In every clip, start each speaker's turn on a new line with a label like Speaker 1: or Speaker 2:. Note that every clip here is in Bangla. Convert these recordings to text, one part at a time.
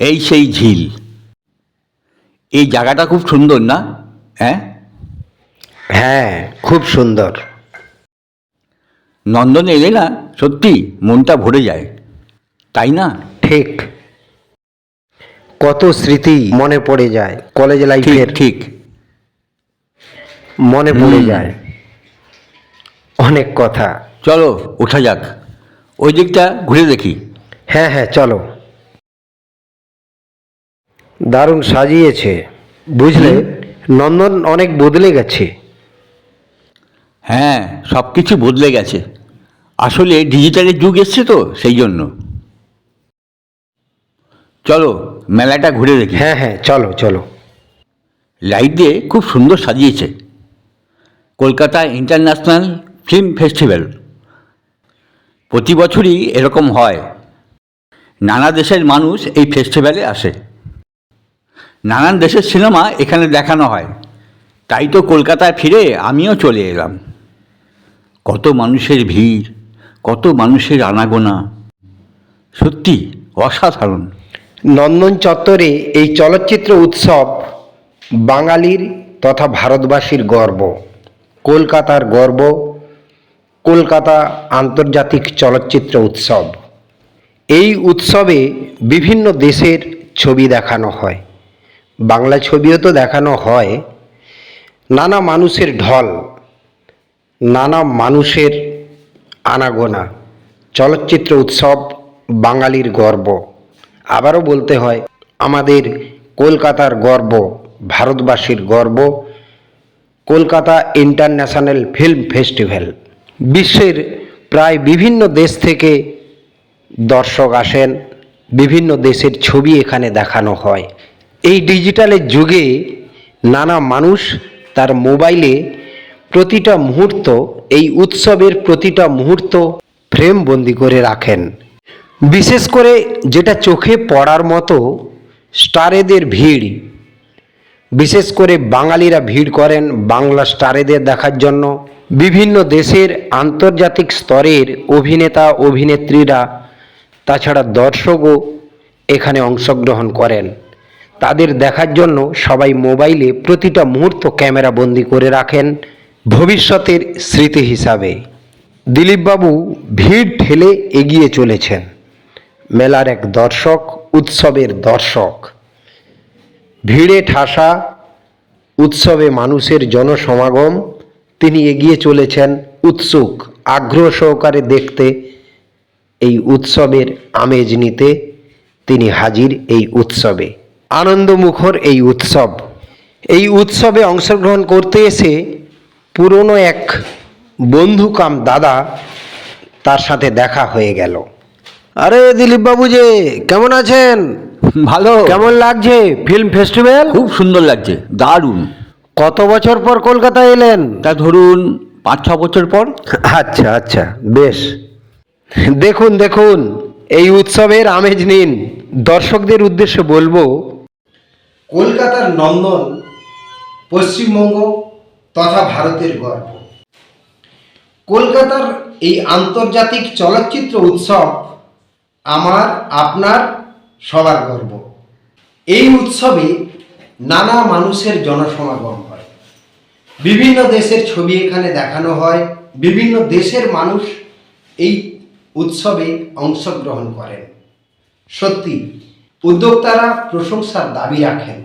Speaker 1: এই সেই ঝিল। এই জায়গাটা খুব সুন্দর না? হ্যাঁ?
Speaker 2: হ্যাঁ খুব সুন্দর।
Speaker 1: নন্দনে এলে না সত্যি মনটা ভরে যায়। তাই না?
Speaker 2: ঠিক। কত স্মৃতি মনে পড়ে যায় কলেজ লাইফের।
Speaker 1: ঠিক
Speaker 2: মনে পড়ে যায়। অনেক কথা।
Speaker 1: চলো ওঠা যাক। ওই দিকটা ঘুরে দেখি।
Speaker 2: হ্যাঁ হ্যাঁ চলো। দারুণ সাজিয়েছে। বুঝলে? নন্দন অনেক বদলে গেছে।
Speaker 1: হ্যাঁ সব কিছু বদলে গেছে। আসলে ডিজিটালের যুগ এসছে তো সেই জন্য। চলো মেলাটা ঘুরে দেখি।
Speaker 2: হ্যাঁ হ্যাঁ চলো চলো।
Speaker 1: লাইট দিয়ে খুব সুন্দর সাজিয়েছে। কলকাতা ইন্টারন্যাশনাল ফিল্ম ফেস্টিভ্যাল প্রতি বছরই এরকম হয়। নানা দেশের মানুষ এই ফেস্টিভ্যালে আসে। নানান দেশের সিনেমা এখানে দেখানো হয়। তাই তো কলকাতায় ফিরে আমিও চলে এলাম। কত মানুষের ভিড়, কত মানুষের আনাগোনা। সত্যি অসাধারণ।
Speaker 2: নন্দন চত্বরে এই চলচ্চিত্র উৎসব বাঙালির তথা ভারতবাসীর গর্ব। কলকাতার গর্ব, কলকাতা আন্তর্জাতিক চলচ্চিত্র উৎসব। এই উৎসবে বিভিন্ন দেশের ছবি দেখানো হয়। বাংলা ছবিও তো দেখানো হয়। নানা মানুষের ঢল, নানা মানুষের আনাগোনা, চলচ্চিত্র উৎসব, বাঙালির গর্ব। আবারও বলতে হয়, আমাদের কলকাতার গর্ব, ভারতবাসীর গর্ব, কলকাতা ইন্টারন্যাশনাল ফিল্ম ফেস্টিভ্যাল। বিশ্বের প্রায় বিভিন্ন দেশ থেকে দর্শক আসেন, বিভিন্ন দেশের ছবি এখানে দেখানো হয়। এই ডিজিটালের যুগে নানা মানুষ তার মোবাইলে প্রতিটা মুহূর্ত, এই উৎসবের প্রতিটা মুহূর্ত ফ্রেম বন্দি করে রাখেন। বিশেষ করে যেটা চোখে পড়ার মতো স্টারেদের ভিড়। বিশেষ করে বাঙালিরা ভিড় করেন বাংলা স্টারেদের দেখার জন্য। বিভিন্ন দেশের আন্তর্জাতিক স্তরের অভিনেতা, অভিনেত্রীরা, তাছাড়া দর্শকও এখানে অংশগ্রহণ করেন। তাদের দেখার জন্য সবাই মোবাইলে প্রতিটা মুহূর্ত ক্যামেরা বন্দি করে রাখেন ভবিষ্যতের স্মৃতি হিসাবে। দিলীপবাবু ভিড় ঠেলে এগিয়ে চলেছেন। মেলার এক দর্শক, উৎসবের দর্শক। ভিড়ে ঠাসা উৎসবে মানুষের জনসমাগম, তিনি এগিয়ে চলেছেন উৎসুক, আগ্রহ সহকারে দেখতে। এই উৎসবের আমেজ নিতে তিনি হাজির এই উৎসবে। আনন্দমুখর এই উৎসব। এই উৎসবে অংশগ্রহণ করতে এসে পুরনো এক বন্ধু কাম দাদা তার সাথে দেখা হয়ে গেল। আরে দিলীপ বাবু যে কেমন আছেন?
Speaker 1: ভালো।
Speaker 2: কেমন লাগছে ফিল্ম ফেস্টিভ্যাল?
Speaker 1: খুব সুন্দর লাগছে দারুণ।
Speaker 2: কত বছর পর কলকাতা এলেন?
Speaker 1: তা ধরুন পাঁচ ছ বছর পর।
Speaker 2: আচ্ছা আচ্ছা বেশ। দেখুন দেখুন এই উৎসবের আমেজ নিন। দর্শকদের উদ্দেশ্যে বলব কলকাতার নন্দন, পশ্চিমবঙ্গ তথা ভারতের গর্ব। কলকাতার এই আন্তর্জাতিক চলচ্চিত্র উৎসব আমার, আপনার, সবার গর্ব। এই উৎসবে নানা মানুষের জনসমাগম হয়। বিভিন্ন দেশের ছবি এখানে দেখানো হয়, বিভিন্ন দেশের মানুষ এই উৎসবে অংশগ্রহণ করেন। সত্যি উদ্যোক্তারা প্রশংসার দাবি রাখেন।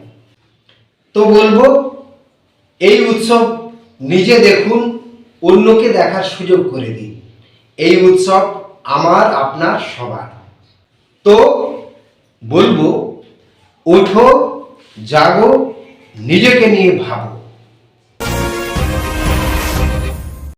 Speaker 2: তো বলব, এই উৎসব নিজে দেখুন, অন্যকে দেখার সুযোগ করে দিন। এই উৎসব আমার, আপনার, সবার। তো বলব, ওঠো, জাগো, নিজেকে নিয়ে ভাবো।